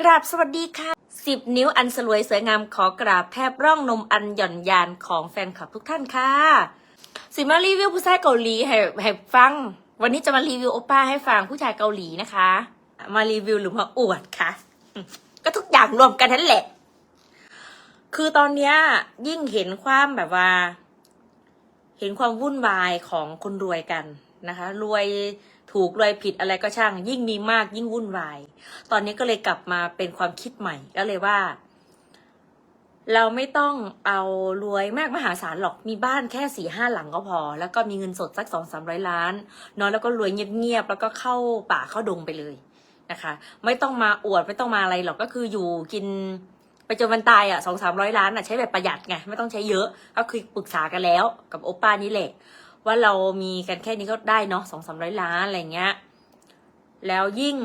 กราบสวัสดีค่ะสิบนิ้วอันสลวยสวยงามขอกราบแทบร่องนมอันหย่อนยานของแฟนคลับทุกท่านค่ะสิมารีวิวผู้ชายเกาหลีให้ให้ฟัง วันนี้จะมารีวิวโอป้าให้ฟังผู้ชายเกาหลีนะคะ มารีวิวหรือมาอวดคะก็ทุกอย่างรวมกันนั่นแหละ คือตอนเนี้ยยิ่งเห็นความแบบว่า เห็นความวุ่นวายของคนรวยกัน นะคะ รวยถูกรวยผิดอะไรก็ช่าง ยิ่งมีมากยิ่งวุ่นวาย ตอนนี้ก็เลยกลับมาเป็นความคิดใหม่ก็เลยว่า เราไม่ต้องเอารวยมากมหาศาลหรอกมีบ้านแค่สี่ห้าหลังก็พอ แล้วก็มีเงินสดสักสองสามร้อยล้านนอะแล้วก็รวยเงียบๆแล้วก็เข้าป่าเข้าดงไปเลยนะคะ ไม่ต้องมาอวดไม่ต้องมาอะไรหรอกก็คืออยู่กินไปจนวันตายอะสองสามร้อยล้านอะใช้แบบประหยัดไงไม่ต้องใช้เยอะ ก็คือปรึกษากันแล้วกับโอป้านี่แหละ ว่าเรามีกันแค่นี้ก็ได้เนาะสองสามร้อยล้านอะไรเงี้ย แล้วยิ่ง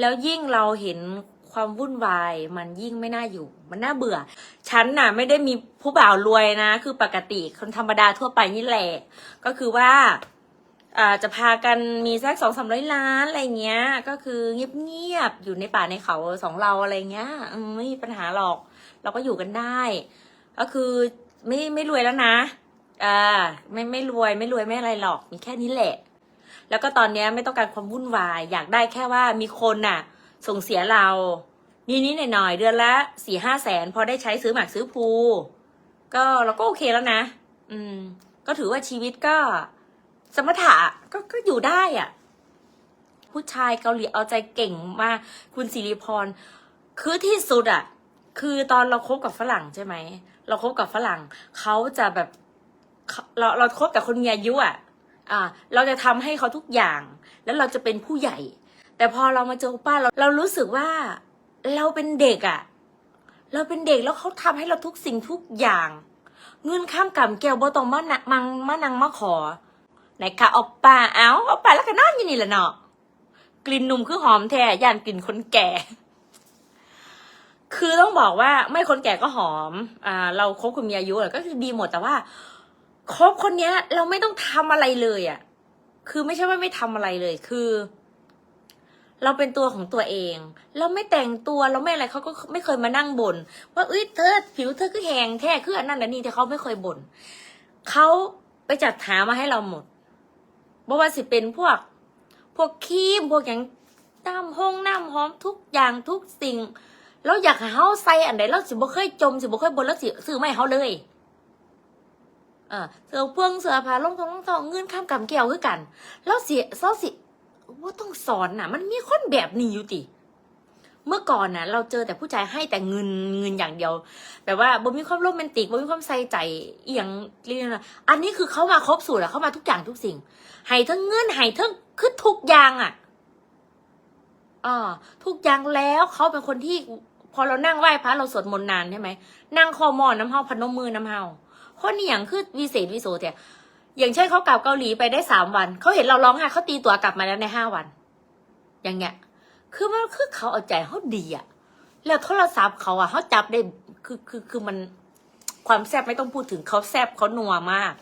แล้วยิ่งเราเห็นความวุ่นวายมันยิ่งไม่น่าอยู่ มันน่าเบื่อ ฉันน่ะ ไม่ได้มีผู้บ่าวรวยนะ คือปกติคนธรรมดาทั่วไปนี่แหละ ก็คือว่าอาจะพากันมีสักสองสามร้อยล้านอะไรเงี้ย ก็คือเงียบๆอยู่ในป่าในเขาสองเราอะไรเงี้ยไม่มีปัญหาหรอก เราก็อยู่กันได้ ก็คือ ไม่ไม่รวยแล้วนะอ่าไม่ไม่รวยไม่รวยไม่อะไรหรอก มีแค่นี้แหละ แล้วก็ตอนนี้ไม่ต้องการความวุ่นวาย อยากได้แค่ว่ามีคนน่ะ ส่งเสียเรานี่นี่หน่อยๆเดือนละสี่ห้าแสนพอได้ใช้ซื้อหมากซื้อภูก็เราก็โอเคแล้วนะ อืม ก็ถือว่าชีวิตก็ สมถะก็ก็อยู่ได้อะ่ะ ผู้ชายเกาหลีเอาใจเก่งมากคุณสิริพร คือที่สุดอะ่ะ คือตอนเราคบกับฝรั่งใช่ไหม เราคบกับฝรั่งเขาจะแบบเราเราคบกับคนมีอายุอะ่ะอ่า เราจะทำให้เขาทุกอย่าง แล้วเราจะเป็นผู้ใหญ่ แต่พอเรามาเจอป้าเราเรารู้สึกว่าเราเป็นเด็กอะ่ะ เราเป็นเด็กแล้วเขาทำให้เราทุกสิ่งทุกอย่าง เงินข้ามกำแก้วบ่ตองมานะมังมานังมาขอไหนคะออกป่าเอาออกป่าแล้วก็นอนอยู่นี่แหละเนาะกลิ่นหนุ่มคือหอมแท้ย่านกลิ่นคนแก่ คือต้องบอกว่าไม่คนแก่ก็หอม อ่า เราคบคนมีอายุอะก็คือดีหมดแต่ว่าคบคนเนี้ย เราไม่ต้องทำอะไรเลยอะ่ะ คือไม่ใช่ว่าไม่ทำอะไรเลย คือ เราเป็นตัวของตัวเอง เราไม่แต่งตัวเราไม่อะไรเขาก็ไม่เคยมานั่งบน่นว่าเอ้ยเธอผิวเธอคือแหงแท้คืออันนั้นอันนี้แต่เขาไม่เคยบ่นเขาไปจัดหามาให้เราหมดบ่ว่าสิเป็นพวก พวกครีมพวกอย่างน้ำห้องน้ำหอมทุกอย่างทุกสิ่ง เราอยากให้เฮาใส่อันใดเราสิบ่เคยจมสิบ่เคยบนแล้วสิซื้อไม่เฮาเลยเออเสื้อเพื่องเสื้อผ้ารองทองรองทองเงินข้ามกำแก้วคือกันแล้วสิเศร้าสิว่าต้องสอนน่ะ มันมีคนแบบนี้อยู่ติเมื่อก่อนน่ะ เราเจอแต่ผู้ชายให้แต่เงินเงินอย่างเดียวแบบว่าบ่มีความโรแมนติกบ่มีความใส่ใจเอียงเรียกนะอันนี้คือเขามาครบสูตรอะเขามาทุกอย่างทุกสิ่งให้ทั้งเงินให้ทั้งคือทุกอย่างอะอ่าทุกอย่างแล้วเขาเป็นคนที่ พอเรานั่งไหว้พระเราสวดมนต์นานใช่ไหมนั่งคอมอนน้ำเฮาพนมมือน้ำเฮาคนนี้อย่างคือวิเศษวิโสแต่อย่างเช่นเขากลับเกาหลีไปได้สามวันเขาเห็นเราร้องไห้เขาตีตัวกลับมาแล้วในห้าวัน อย่างเงี้ย คือมันคือเขาเอาใจเขาดีอะแล้วโทรศัพท์เขาอะเขาจับได้คือคือคือมันความแซ่บไม่ต้องพูดถึงเขาแซ่บเขานัวมาก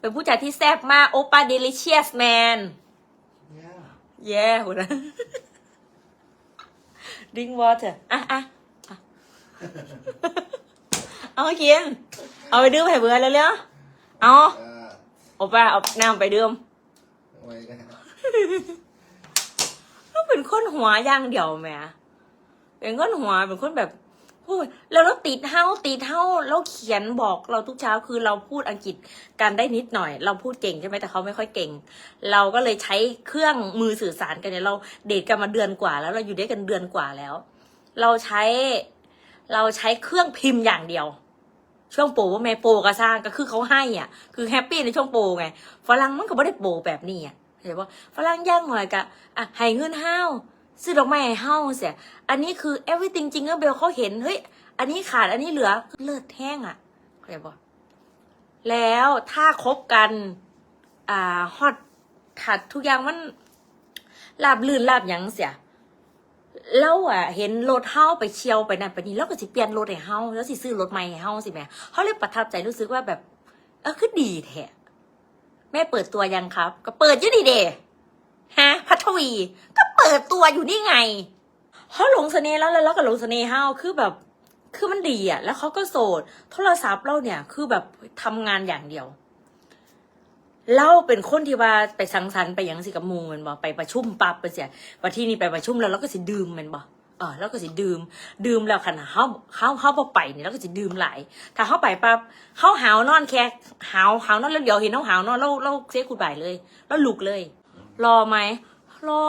เป็นผู้ชายที่แซ่บมากโอปาเดลิเชียสแมน Yeah. แย่หัวนะดิงวอเตอร์อะอะอะ เอามากินเอาไปดื่มให้เบื่อแล้วเร็วๆเอา Uh, โอป้าเอาน้ำไปดื่ม wait. เราเป็นคนหัวอย่างเดียวแหม่เป็นคนหัวเป็นคนแบบโอ้ยแล้วเราติดเฮาติดเฮาเราเขียนบอกเราทุกเช้าคือเราพูดอังกฤษกันได้นิดหน่อย เราพูดเก่งใช่ไหมแต่เขาไม่ค่อยเก่ง เราก็เลยใช้เครื่องมือสื่อสารกันเนี่ยเราเดทกันมาเดือนกว่า แล้วเราอยู่ด้วยกันเดือนกว่าแล้ว เราใช้ เราใช้เครื่องพิมพ์อย่างเดียว ช่วงโปรว่าแม่โปรก็สร้างก็คือเขาให้อะ คือแฮปปี้ในช่วงโปรไงฝรั่งมันก็ไม่ได้โปรแบบนี้อะเห็นปะฝรั่งย่างหน่อยกะอะให้เงินเฮาซื้อดอกไม้ให้เฮาเสียอันนี้คือ everything จริงเบลเขาเห็นเฮ้ยอันนี้ขาดอันนี้เหลือเลือดแห้งอะเข้าใจปะแล้วถ้าคบกัน อ่าฮอตถัดทุกอย่างมันลาบลื่นลาบยังเสีย เราอะเห็นรถเฮาไปเชียวไปนั่นไปนี่เราก็สิเปลี่ยนรถให้เฮาแล้วสิซื้อรถใหม่ให้เฮาสิแม่เขาเลยประทับใจรู้สึกว่าแบบ เออคือดีแท้แม่เปิดตัวยังครับ ก็เปิดยู่ดีเดฮะพัทวี ก็เปิดตัวอยู่นี่ไงเขาหลงเสน่ห์แล้วแล้วเราก็หลงเสน่ห์เฮาคือแบบ คือมันดีอะแล้วเขาก็โสด โทรศัพท์เราเนี่ยคือแบบทำงานอย่างเดียว เราเป็นคนที่ว่าไปสังสรรค์ไปยังสิกับมูมันบอกไปประชุมปับไปเสียวันที่นี่ไปประชุมแล้วเราก็สิดื่มมันบอกเออแล้วก็สิดื่ม ดื่มแล้วขนาดเฮาเฮาเฮาพอไปเนี่ยเราก็สิดื่มหลาย ถ้าเฮาไปปั๊บเฮาหาวนอนแค่หาวหาวนอนแล้วเดี๋ยวเห็นเฮาหาวนอนเราเราเสียกูดบ่ายเลย แล้วลุกเลย รอไหมรอ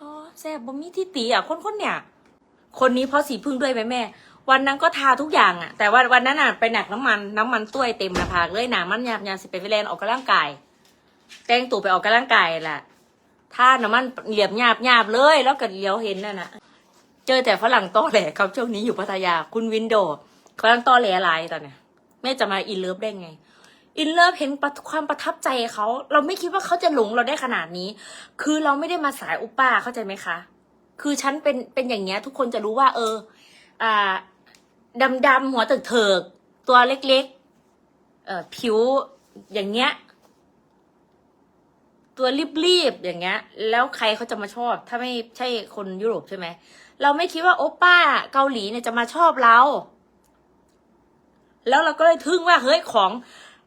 รอแซ่บบ่มีที่ตีอะคนคนเนี่ย คนนี้เพราะสีพึ่งด้วยไหมแม่ วันนั้นก็ทาทุกอย่างอะแต่ว่าวันนั้นอะไปหนักน้ำมันน้ำมันต้วยเต็มหน้าผากเลยหนามันยาบยาสิไปไปแลนออกกำลังกาย แต่งตัวไปออกกำลังกายแหละถ้าน้ำมันเหลียบหยาบหยาบเลย แล้วก็เลี้ยวเห็นนั่นน่ะ เจอแต่ฝรั่งตอแหลครับช่วงนี้อยู่พัทยาคุณวินโดว์ฝรั่งตอแหลอะไรตอนเนี้ยแม่จะมาอินเลิฟได้ไง อินเลิฟเห็นความประทับใจเขา เราไม่คิดว่าเขาจะหลงเราได้ขนาดนี้ คือเราไม่ได้มาสายอุป้าเข้าใจไหมคะ คือฉันเป็นเป็นอย่างเงี้ย ทุกคนจะรู้ว่า เออ อ่า ดำดำหัวเถิกเถิก ตัวเล็กๆเอ่อผิวอย่างเงี้ย ตัวรีบๆอย่างเงี้ย แล้วใครเขาจะมาชอบ ถ้าไม่ใช่คนยุโรปใช่ไหมเราไม่คิดว่าโอป้าเกาหลีเนี่ยจะมาชอบเรา แล้วเราก็เลยทึ่งว่าเฮ้ยของ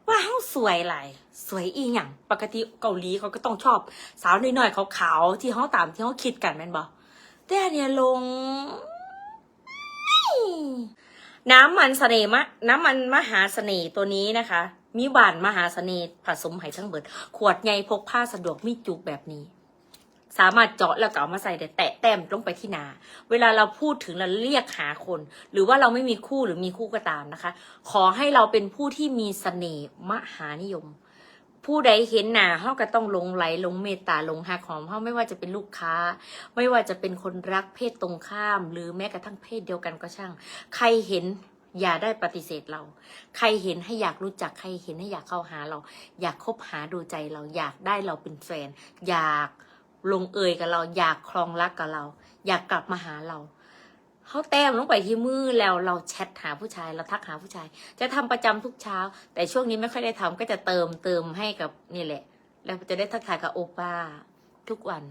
ว้าวสวยหลายสวยอีหยังปกติเกาหลีเขาก็ต้องชอบ สาวน้อยๆขาวๆที่เขาตามที่เขาคิดกันแม่นบอแต่อันเนี่ยลง น้ำมันเสน่ห์มะน้ำมันมหาเสน่ห์ตัวนี้นะคะ มีบานมหาเสน่ห์ผสมไหทั้งเบิด ขวดใหญ่พกผ้าสะดวกมีจุกแบบนี้ สามารถเจาะแล้วก็เอามาใส่แต่แตะแต้มลงไปที่นา เวลาเราพูดถึงเราเรียกหาคน หรือว่าเราไม่มีคู่หรือมีคู่ก็ตามนะคะ ขอให้เราเป็นผู้ที่มีเสน่ห์มหานิยม ผู้ใดเห็นหน้าเขาก็ต้องหลงไหลหลงเมตตาหลงหักหอมเขาไม่ว่าจะเป็นลูกค้า ไม่ว่าจะเป็นคนรักเพศตรงข้าม หรือแม้กระทั่งเพศเดียวกันก็ช่าง ใครเห็นอย่าได้ปฏิเสธเรา ใครเห็นให้อยากรู้จักใครเห็นให้อยากเข้าหาเรา อยากคบหาดูใจเราอยากได้เราเป็นแฟน อยากลงเอยกับเรา อยากคลองรักกับเรา อยากกลับมาหาเรา เขาแต้มลงไปที่มือแล้วเราแชทหาผู้ชายเราทักหาผู้ชาย จะทำประจำทุกเช้า แต่ช่วงนี้ไม่ค่อยได้ทำก็จะเติมเติมให้กับนี่แหละ แล้วจะได้ทักทายกับโอป้าทุกวัน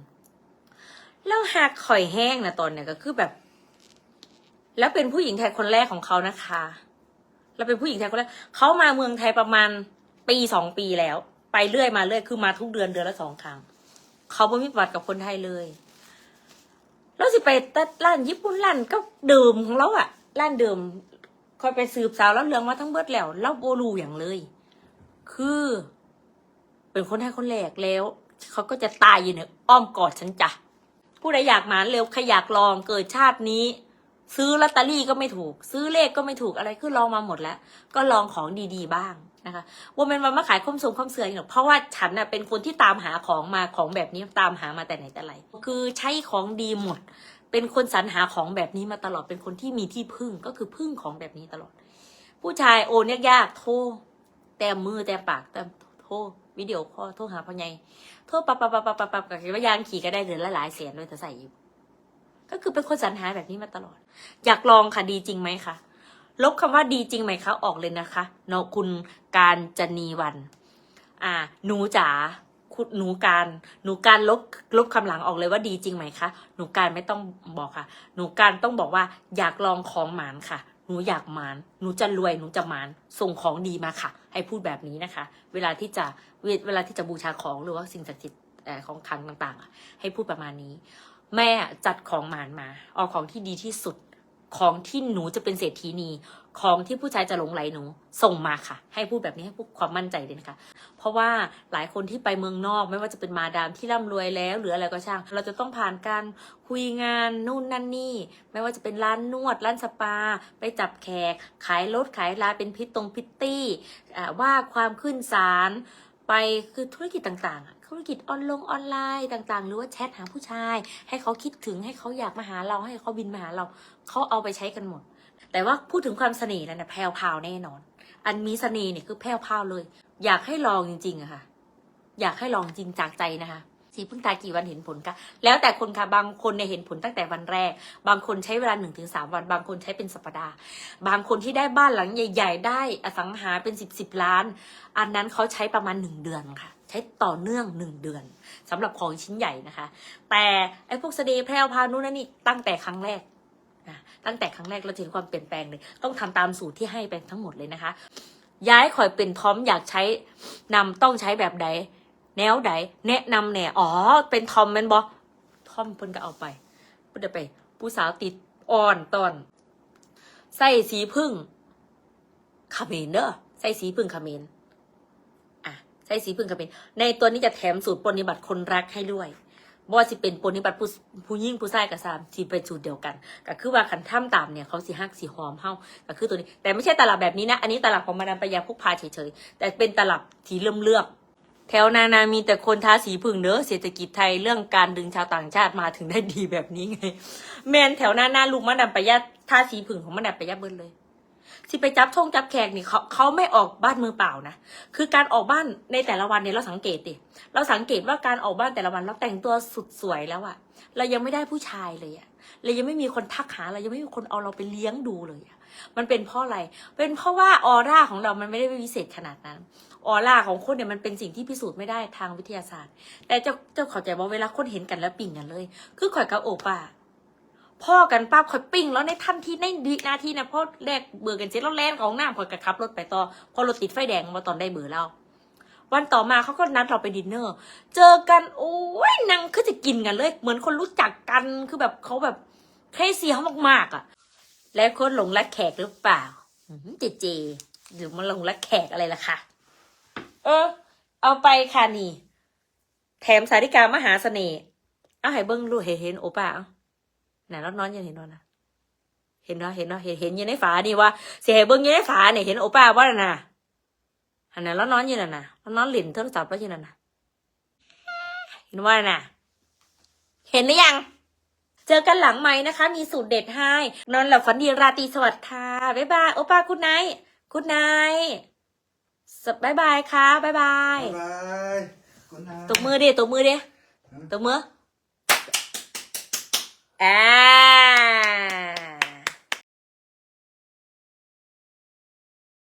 แล้วหักข่อยแห้งนะตอนเนี้ยก็คือแบบ แล้วเป็นผู้หญิงไทยคนแรกของเขานะคะ แล้วเป็นผู้หญิงไทยคนแรกเขามาเมืองไทยประมาณปีสองปีแล้ว ไปเรื่อยมาเรื่อยคือมาทุกเดือนเดือนละสองครั้งเขาไม่มีประวัติกับคนไทยเลย แล้วสิไปตัดร้านญี่ปุ่นร้านก็เดิมของเราอะร้านเดิมคอยไปสืบสาวแล้วเรื่องมาทั้งเบิดแล้วเราโบรูอย่างเลย คือ เป็นคนไทยคนแรกแล้วเขาก็จะตายอยู่ในอ้อมกอดฉันจ้ะผู้ใดอยากหมาเร็วใครอยากลองเกิดชาตินี้ ซื้อลอตเตอรี่ก็ไม่ถูก ซื้อเลขก็ไม่ถูกอะไรคือลองมาหมดแล้ว ก็ลองของดี ๆ บ้าง นะคะว่ามันมาขายข้อมทรงข้อมเสือหรอกเพราะว่าฉันน่ะเป็นคนที่ตามหาของมาของแบบนี้ตามหามาแต่ไหนแต่ไรคือใช้ของดีหมด เป็นคนสรรหาของแบบนี้มาตลอดเป็นคนที่มีที่พึ่งก็คือพึ่งของแบบนี้ตลอด ผู้ชายโอนยากๆโทรแต้มมือแต้มปากแต้มโทรวิดีโอคอลโทรหาพ่อใหญ่โทรปับปับปับปับปับปับกับว่ายางขี่ก็ได้เดือนละหลายแสนเลยแต่ใส่อยู่ก็คือเป็นคนสรรหาแบบนี้มาตลอด อยากลองค่ะดีจริงไหมคะ ลบคำว่าดีจริงไหมคะออกเลยนะคะเนาะคุณการจนีวัน อ่า หนูจ๋าคุณหนูการ หนูการลบลบคำหลังออกเลยว่าดีจริงไหมคะหนูการไม่ต้องบอกค่ะ หนูการต้องบอกว่าอยากลองของหมานค่ะหนูอยากหมาน หนูจะรวย หนูจะหมาน ส่งของดีมาค่ะ ให้พูดแบบนี้นะคะ เวลาที่จะ เวลาที่จะบูชาของหรือว่าสิ่งศักดิ์สิทธิ์ของขลังต่างๆ ให้พูดประมาณนี้ แม่จัดของหมานมา เอาของที่ดีที่สุด ของที่หนูจะเป็นเศรษฐีนีของที่ผู้ชายจะหลงไหลหนู ส่งมาค่ะ ให้พูดแบบนี้ให้พูดความมั่นใจเลยนะคะ เพราะว่าหลายคนที่ไปเมืองนอก ไม่ว่าจะเป็นมาดามที่ร่ำรวยแล้ว หรืออะไรก็ช่าง เราจะต้องผ่านการคุยงานนู่นนั่นนี่ ไม่ว่าจะเป็นร้านนวด ร้านสปา ไปจับแขก ขายรถขายลาเป็นพิตตรงพิตตี้ว่าความขึ้นศาล ไปคือธุรกิจต่างๆอะธุรกิจออนลงออนไลน์ต่างๆ หรือว่าแชทหาผู้ชาย ให้เขาคิดถึงให้เขาอยากมาหาเราให้เขาบินมาหาเราเขาเอาไปใช้กันหมด แต่ว่าพูดถึงความเสน่ห์แล้วนะแพรวพาวแน่นอน อันมีเสน่ห์เนี่ยคือแพรวพาวเลย อยากให้ลองจริงๆอะค่ะ อยากให้ลองจริงจากใจนะคะ สีพึ่งตากี่วันเห็นผลคะแล้วแต่คนค่ะบางคนเนี่ยเห็นผลตั้งแต่วันแรก บางคนใช้เวลาหนึ่งถึงสามวัน บางคนใช้เป็นสัปดาห์ บางคนที่ได้บ้านหลังใหญ่ ๆ ได้อสังหาเป็นสิบสิบล้าน อันนั้นเขาใช้ประมาณหนึ่งเดือนค่ะ ใช้ต่อเนื่องหนึ่งเดือนสำหรับของชิ้นใหญ่นะคะ แต่ไอ้พวกสเดแพรวพานู่นนั่นนี่ตั้งแต่ครั้งแรกนะตั้งแต่ครั้งแรกเราเห็นความเปลี่ยนแปลงเลยต้องทำตามสูตรที่ให้ไปทั้งหมดเลยนะคะ ย้ายข่อยเป็นทอมอยากใช้นำต้องใช้แบบใด แนวใดแนะนำแหน่อ๋อ เป็นทอมแมนบอทอมเพิ่นก็เอาไปเพิ่นจะไป ผู้สาวติดอ่อนตอนใส่สีพึ่งเขมรเด้อใส่สีพึ่งเขมรอะใส่สีพึ่งเขมรในตัวนี้จะแถมสูตรปฏิบัติคนรักให้ด้วยบ่สิเป็นปฏิบัติผู้ผู้ยิ่งผู้ชายกับสามสิเป็นสูตรเดียวกัน ก็คือว่าขันท่ามตามเนี่ยเขาสีหักสีหอมเฮาก็คือตัวนี้ แต่ไม่ใช่ตลับแบบนี้นะ อันนี้ตลับของมาดามปยาพกพาเฉยๆแต่เป็นตลับสีเลื่อมเลือบ แถวนานามีแต่คนทาสีพึ่งเนอะเศรษฐกิจไทยเรื่องการดึงชาวต่างชาติมาถึงได้ดีแบบนี้ไง แมนแถวหน้าหน้าลุงมาดามปายาทาสีผึ่งของมาดามปายาเบิ้ลเลยสิไปจับท่งจับแขกนี่เขาเขาไม่ออกบ้านมือเปล่านะ คือการออกบ้านในแต่ละวันเนี่ยเราสังเกตดิเราสังเกตว่าการออกบ้านแต่ละวันเราแต่งตัวสุดสวยแล้วอะเรายังไม่ได้ผู้ชายเลยอะเรายังไม่มีคนทักหาเรายังไม่มีคนเอาเราไปเลี้ยงดูเลยอะมันเป็นเพราะอะไร เป็นเพราะว่าออร่าของเรามันไม่ได้วิเศษขนาดนั้น ออร่าของคนเนี่ยมันเป็นสิ่งที่พิสูจน์ไม่ได้ทางวิทยาศาสตร์ แต่เจ้าเจ้าเข้าใจว่าเวลาคนเห็นกันแล้วปิ่งกันเลย คือข่อยกับโอป้าพ่อกันป้าข่อยปิ้งแล้วในทันทีในดีนาทีนะพ่อแรกเบื่อกันเสร็จแล้วแลนของหน้ำข่อยกระขับรถไปต่อ พอรถติดไฟแดงมาตอนได้เบื่อแล้ววันต่อมาเขาก็นัดเราไปดินเนอร์ เจอกันโอ้ยนางคือจะกินกันเลย เหมือนคนรู้จักกันคือแบบเขาแบบเครซี่เขามากๆอะ แล้วคนหลงรักแขกหรือเปล่าเจเจหรือมาหลงรักแขกอะไรล่ะคะ เออ เอาไปค่ะนี่ แถมสาริกามหาเสน่ห์เอาให้เบิ้งดูเห็นเห็นโอป้าเอาไหนแล้วนอนยังเห็นนอนนะเห็นเนาะเห็นเนาะเห็นเห็นยังในฝานี่ว่าเสียเบิ้งยังในฝาเนี่ยเห็นโอป้าว่าน่ะอันนั้นแล้วนอนยังน่ะนะแล้วนอนหลินโทรศัพท์แล้วยังน่ะนะเห็นว่าน่ะ เห็นหรือยังเจอกันหลังไหมนะคะ มีสูตรเด็ดให้ นอนหลับฝันดีราตรีสวัสดิ์ค่ะ บ๊ายบาย โอป้าคุณไนท์คุณไนท์ สบายบายค่ะบายบาย บายคุายตบมือดิตบมือดิตบมืออ่า